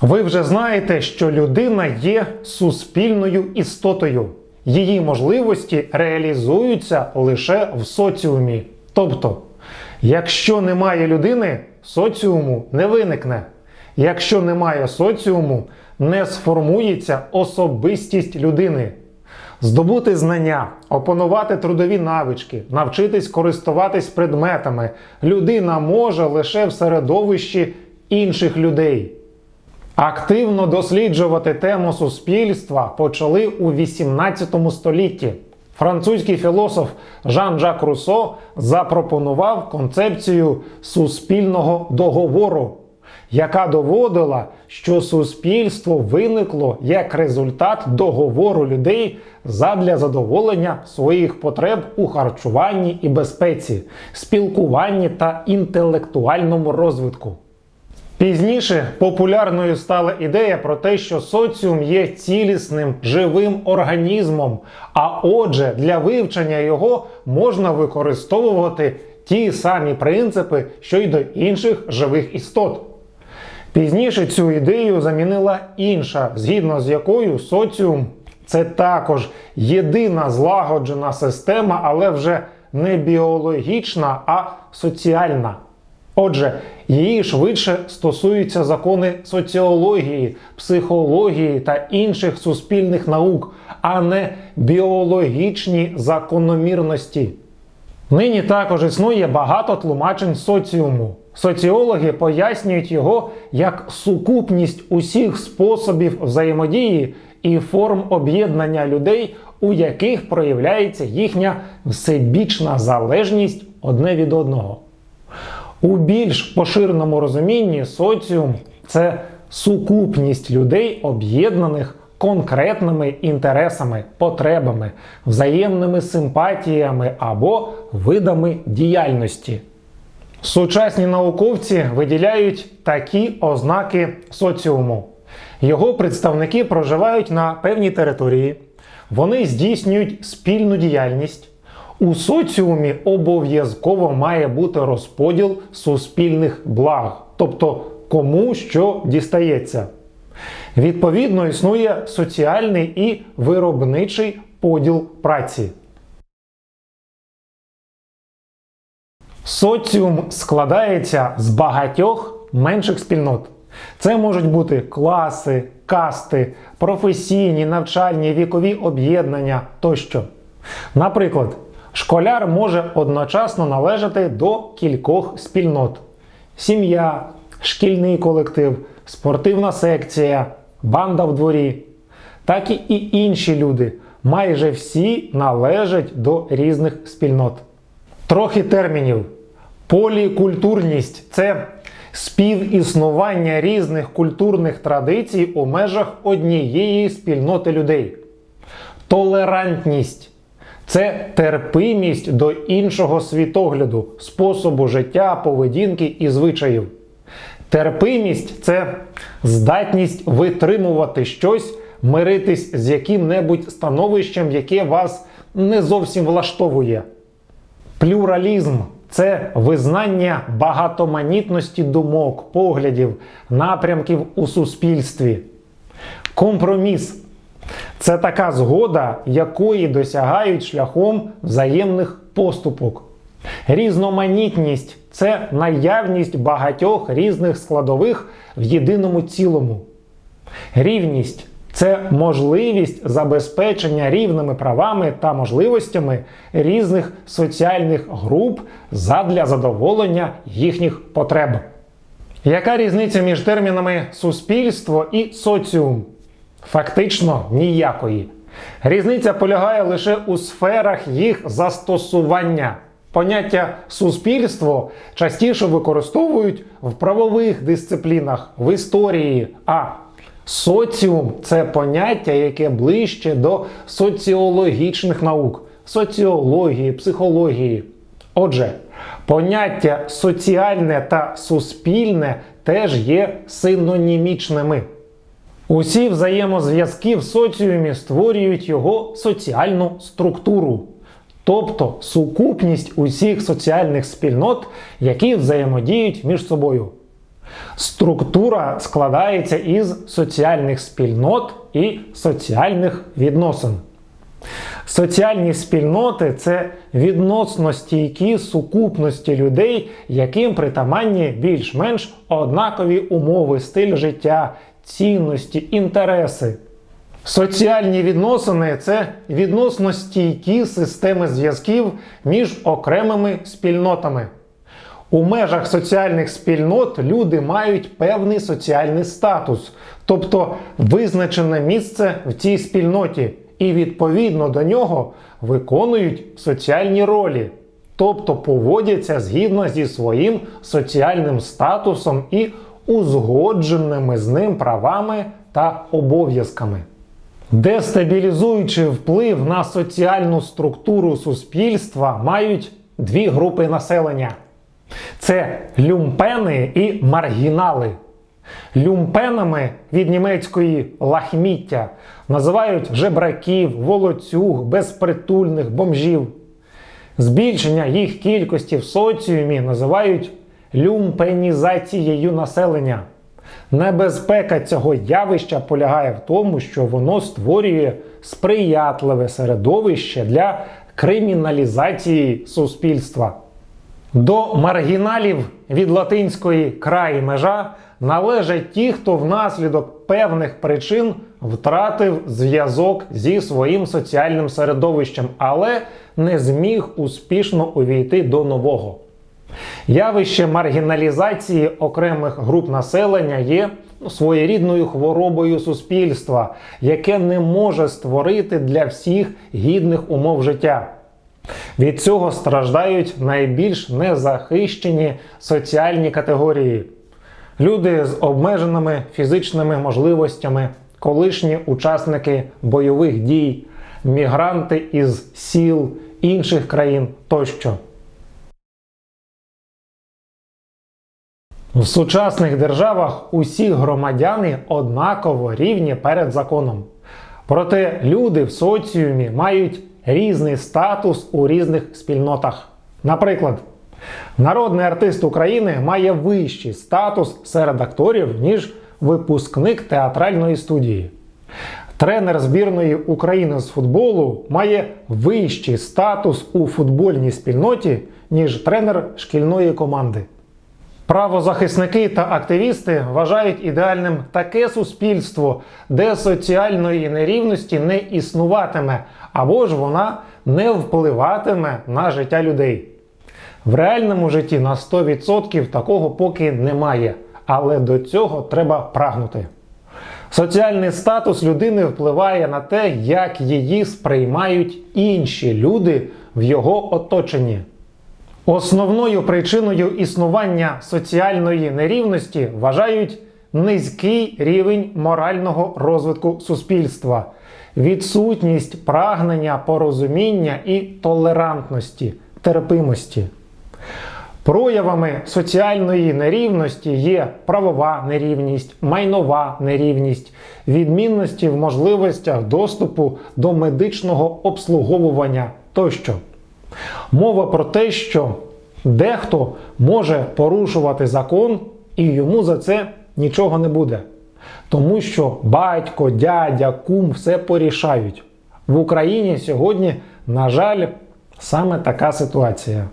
Ви вже знаєте, що людина є суспільною істотою. Її можливості реалізуються лише в соціумі. Тобто, якщо немає людини, соціуму не виникне. Якщо немає соціуму, не сформується особистість людини. Здобути знання, опанувати трудові навички, навчитись користуватись предметами людина може лише в середовищі інших людей. Активно досліджувати тему суспільства почали у 18 столітті. Французький філософ Жан-Жак Руссо запропонував концепцію суспільного договору, яка доводила, що суспільство виникло як результат договору людей задля задоволення своїх потреб у харчуванні і безпеці, спілкуванні та інтелектуальному розвитку. Пізніше популярною стала ідея про те, що соціум є цілісним живим організмом, а отже, для вивчення його можна використовувати ті самі принципи, що й до інших живих істот. Пізніше цю ідею замінила інша, згідно з якою соціум це також єдина злагоджена система, але вже не біологічна, а соціальна. Отже, її швидше стосуються закони соціології, психології та інших суспільних наук, а не біологічні закономірності. Нині також існує багато тлумачень соціуму. Соціологи пояснюють його як сукупність усіх способів взаємодії і форм об'єднання людей, у яких проявляється їхня всебічна залежність одне від одного. У більш поширеному розумінні соціум це сукупність людей, об'єднаних конкретними інтересами, потребами, взаємними симпатіями або видами діяльності. Сучасні науковці виділяють такі ознаки соціуму. Його представники проживають на певній території, вони здійснюють спільну діяльність. У соціумі обов'язково має бути розподіл суспільних благ, тобто кому що дістається. Відповідно, існує соціальний і виробничий поділ праці. Соціум складається з багатьох менших спільнот. Це можуть бути класи, касти, професійні, навчальні, вікові об'єднання тощо. Наприклад, школяр може одночасно належати до кількох спільнот: сім'я, шкільний колектив, спортивна секція, банда в дворі. Так і інші люди. Майже всі належать до різних спільнот. Трохи термінів. Полікультурність це співіснування різних культурних традицій у межах однієї спільноти людей. Толерантність це терпимість до іншого світогляду, способу життя, поведінки і звичаїв. Терпимість це здатність витримувати щось, миритись з яким-небудь становищем, яке вас не зовсім влаштовує. Плюралізм це визнання багатоманітності думок, поглядів, напрямків у суспільстві. Компроміс це така згода, якої досягають шляхом взаємних поступок. Різноманітність це наявність багатьох різних складових в єдиному цілому. Рівність це можливість забезпечення рівними правами та можливостями різних соціальних груп задля задоволення їхніх потреб. Яка різниця між термінами суспільство і соціум? Фактично ніякої. Різниця полягає лише у сферах їх застосування. Поняття суспільство частіше використовують в правових дисциплінах, в історії. А соціум це поняття, яке ближче до соціологічних наук, соціології, психології. Отже, поняття соціальне та суспільне теж є синонімічними. Усі взаємозв'язки в соціумі створюють його соціальну структуру, тобто сукупність усіх соціальних спільнот, які взаємодіють між собою. Структура складається із соціальних спільнот і соціальних відносин. Соціальні спільноти це відносно стійкі сукупності людей, яким притаманні більш-менш однакові умови, стиль життя, цінності, інтереси. Соціальні відносини це відносно стійкі системи зв'язків між окремими спільнотами. У межах соціальних спільнот люди мають певний соціальний статус, тобто визначене місце в цій спільноті, і відповідно до нього виконують соціальні ролі, тобто поводяться згідно зі своїм соціальним статусом і узгодженими з ним правами та обов'язками. Дестабілізуючий вплив на соціальну структуру суспільства мають дві групи населення: це люмпени і маргінали. Люмпенами від німецької лахміття називають жебраків, волоцюг, безпритульних бомжів. Збільшення їх кількості в соціумі називають люмпенізацією населення. Небезпека цього явища полягає в тому, що воно створює сприятливе середовище для криміналізації суспільства. До маргіналів від латинської край межа належать ті, хто внаслідок певних причин втратив зв'язок зі своїм соціальним середовищем, але не зміг успішно увійти до нового. Явище маргіналізації окремих груп населення є своєрідною хворобою суспільства, яке не може створити для всіх гідних умов життя. Від цього страждають найбільш незахищені соціальні категорії. Люди з обмеженими фізичними можливостями, колишні учасники бойових дій, мігранти із сіл інших країн тощо. В сучасних державах усі громадяни однаково рівні перед законом. Проте люди в соціумі мають різний статус у різних спільнотах. Наприклад, народний артист України має вищий статус серед акторів, ніж випускник театральної студії. Тренер збірної України з футболу має вищий статус у футбольній спільноті, ніж тренер шкільної команди. Правозахисники та активісти вважають ідеальним таке суспільство, де соціальної нерівності не існуватиме, або ж вона не впливатиме на життя людей. В реальному житті на 100% такого поки немає, але до цього треба прагнути. Соціальний статус людини впливає на те, як її сприймають інші люди в його оточенні. Основною причиною існування соціальної нерівності вважають низький рівень морального розвитку суспільства, відсутність прагнення порозуміння і толерантності, терпимості. Проявами соціальної нерівності є правова нерівність, майнова нерівність, відмінності в можливостях доступу до медичного обслуговування тощо. Мова про те, що дехто може порушувати закон, і йому за це нічого не буде. Тому що батько, дядя, кум все порішають. В Україні сьогодні, на жаль, саме така ситуація.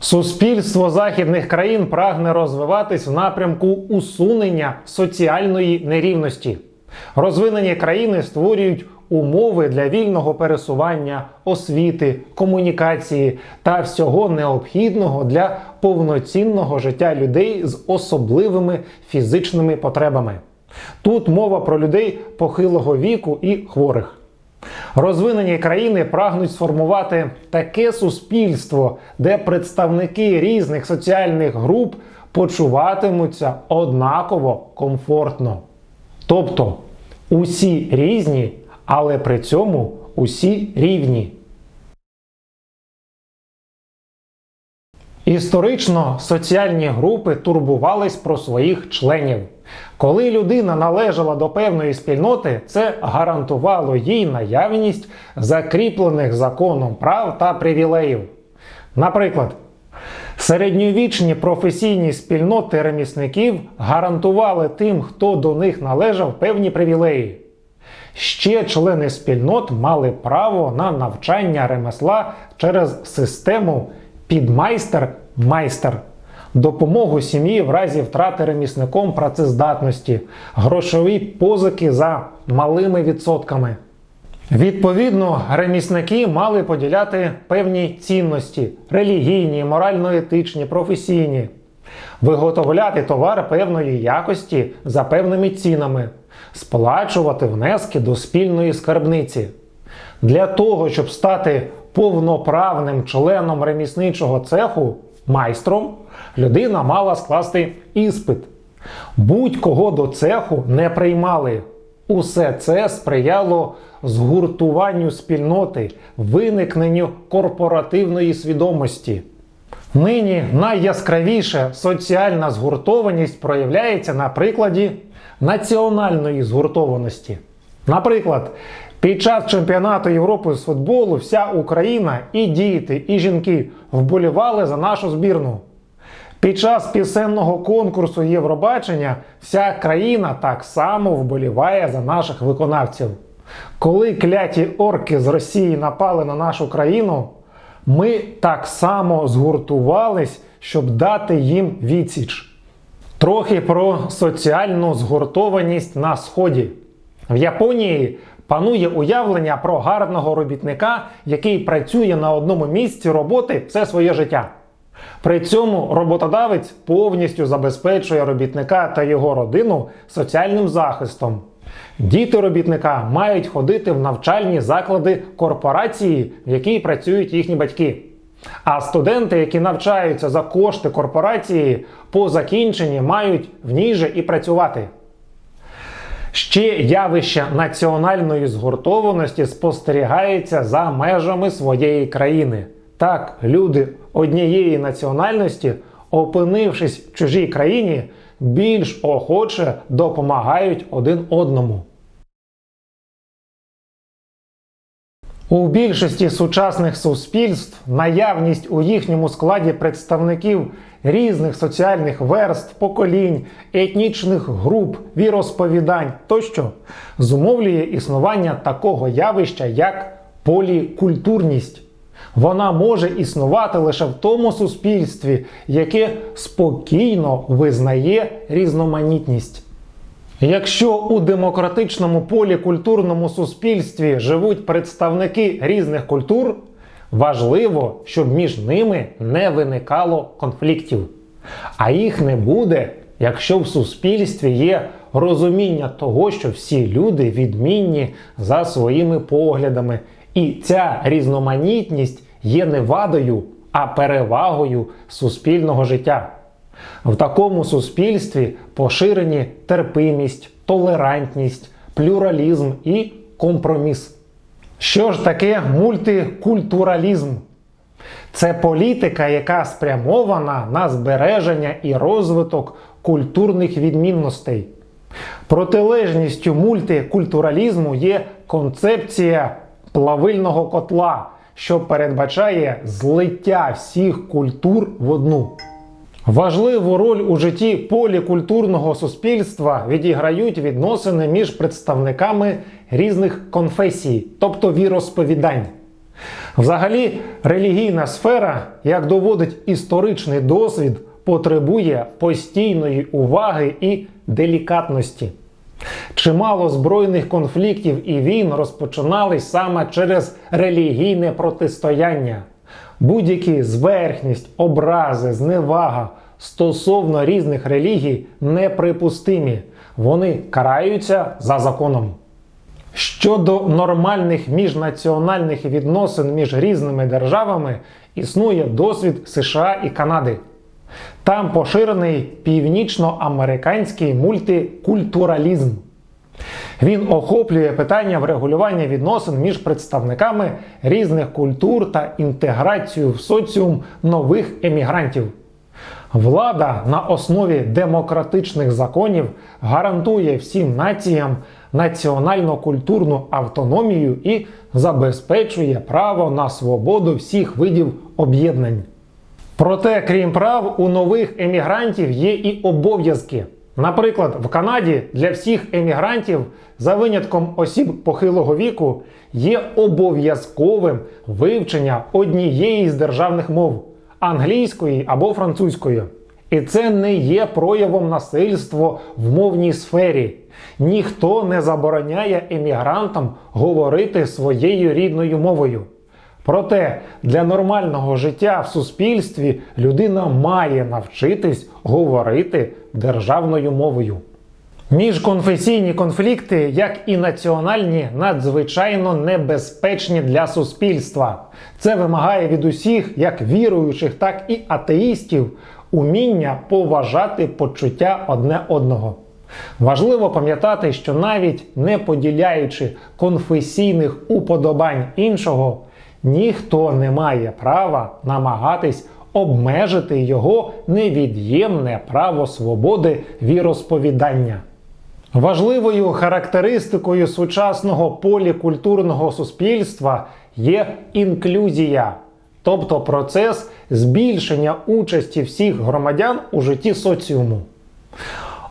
Суспільство західних країн прагне розвиватись в напрямку усунення соціальної нерівності. Розвинені країни створюють умови для вільного пересування, освіти, комунікації та всього необхідного для повноцінного життя людей з особливими фізичними потребами. Тут мова про людей похилого віку і хворих. Розвинені країни прагнуть сформувати таке суспільство, де представники різних соціальних груп почуватимуться однаково комфортно. Тобто усі різні, але при цьому усі рівні. Історично соціальні групи турбувались про своїх членів. Коли людина належала до певної спільноти, це гарантувало їй наявність закріплених законом прав та привілеїв. Наприклад, Середньовічні професійні спільноти ремісників гарантували тим, хто до них належав певні привілеї. Ще члени спільнот мали право на навчання ремесла через систему підмайстер-майстер, допомогу сім'ї в разі втрати ремісником працездатності, грошові позики за малими відсотками. Відповідно, ремісники мали поділяти певні цінності релігійні, морально-етичні, професійні, виготовляти товар певної якості за певними цінами, сплачувати внески до спільної скарбниці. Для того, щоб стати повноправним членом ремісничого цеху, майстром, людина мала скласти іспит. Будь-кого до цеху не приймали. Усе це сприяло згуртуванню спільноти, виникненню корпоративної свідомості. Нині найяскравіше соціальна згуртованість проявляється на прикладі національної згуртованості. Наприклад, під час чемпіонату Європи з футболу вся Україна, і діти, і жінки вболівали за нашу збірну. Під час пісенного конкурсу Євробачення вся країна так само вболіває за наших виконавців. Коли кляті орки з Росії напали на нашу країну, ми так само згуртувались, щоб дати їм відсіч. Трохи про соціальну згуртованість на Сході. В Японії панує уявлення про гарного робітника, який працює на одному місці роботи все своє життя. При цьому роботодавець повністю забезпечує робітника та його родину соціальним захистом. Діти робітника мають ходити в навчальні заклади корпорації, в якій працюють їхні батьки. А студенти, які навчаються за кошти корпорації, по закінченні мають в ній же і працювати. Ще явище національної згуртованості спостерігається за межами своєї країни. Так, люди однієї національності, опинившись в чужій країні, більш охоче допомагають один одному. У більшості сучасних суспільств наявність у їхньому складі представників різних соціальних верств, поколінь, етнічних груп, віросповідань тощо зумовлює існування такого явища, як полікультурність. Вона може існувати лише в тому суспільстві, яке спокійно визнає різноманітність. Якщо у демократичному полікультурному суспільстві живуть представники різних культур, важливо, щоб між ними не виникало конфліктів. А їх не буде, якщо в суспільстві є розуміння того, що всі люди відмінні за своїми поглядами, і ця різноманітність є не вадою, а перевагою суспільного життя. В такому суспільстві поширені терпимість, толерантність, плюралізм і компроміс. Що ж таке мультикультуралізм? Це політика, яка спрямована на збереження і розвиток культурних відмінностей. Протилежністю мультикультуралізму є концепція плавильного котла, що передбачає злиття всіх культур в одну. Важливу роль у житті полікультурного суспільства відіграють відносини між представниками різних конфесій, тобто віросповідань. Взагалі, релігійна сфера, як доводить історичний досвід, потребує постійної уваги і делікатності. Чимало збройних конфліктів і війн розпочинались саме через релігійне протистояння. Будь-які зверхність, образи, зневага стосовно різних релігій неприпустимі. Вони караються за законом. Щодо нормальних міжнаціональних відносин між різними державами існує досвід США і Канади. Там поширений північноамериканський мультикультуралізм. Він охоплює питання врегулювання відносин між представниками різних культур та інтеграцію в соціум нових емігрантів. Влада на основі демократичних законів гарантує всім націям національно-культурну автономію і забезпечує право на свободу всіх видів об'єднань. Проте, крім прав, у нових емігрантів є і обов'язки. Наприклад, в Канаді для всіх емігрантів, за винятком осіб похилого віку, є обов'язковим вивчення однієї з державних мов англійської або французької. І це не є проявом насильства в мовній сфері. Ніхто не забороняє емігрантам говорити своєю рідною мовою. Проте для нормального життя в суспільстві людина має навчитись говорити державною мовою. Міжконфесійні конфлікти, як і національні, надзвичайно небезпечні для суспільства. Це вимагає від усіх, як віруючих, так і атеїстів, уміння поважати почуття одне одного. Важливо пам'ятати, що навіть не поділяючи конфесійних уподобань іншого, ніхто не має права намагатись обмежити його невід'ємне право свободи віросповідання. Важливою характеристикою сучасного полікультурного суспільства є інклюзія, тобто процес збільшення участі всіх громадян у житті соціуму.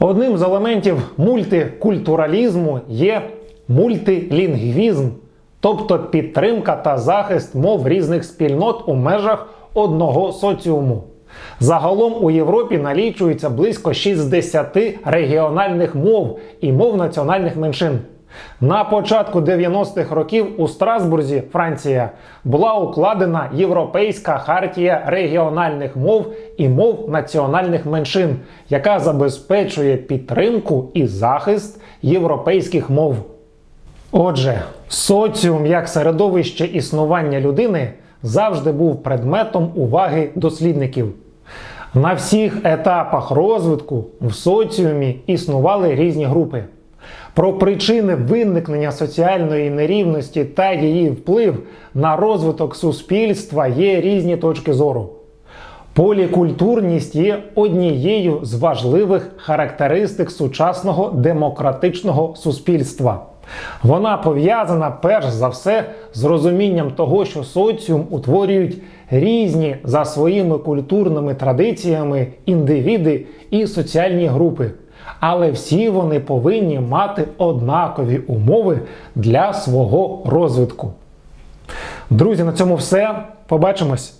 Одним з елементів мультикультуралізму є мультилінгвізм, тобто підтримка та захист мов різних спільнот у межах одного соціуму. Загалом у Європі налічується близько 60 регіональних мов і мов національних меншин. На початку 90-х років у Страсбурзі, Франція, була укладена Європейська хартія регіональних мов і мов національних меншин, яка забезпечує підтримку і захист європейських мов. Отже, соціум як середовище існування людини завжди був предметом уваги дослідників. На всіх етапах розвитку в соціумі існували різні групи. Про причини виникнення соціальної нерівності та її вплив на розвиток суспільства є різні точки зору. Полікультурність є однією з важливих характеристик сучасного демократичного суспільства. Вона пов'язана перш за все з розумінням того, що соціум утворюють різні за своїми культурними традиціями індивіди і соціальні групи. Але всі вони повинні мати однакові умови для свого розвитку. Друзі, на цьому все. Побачимось!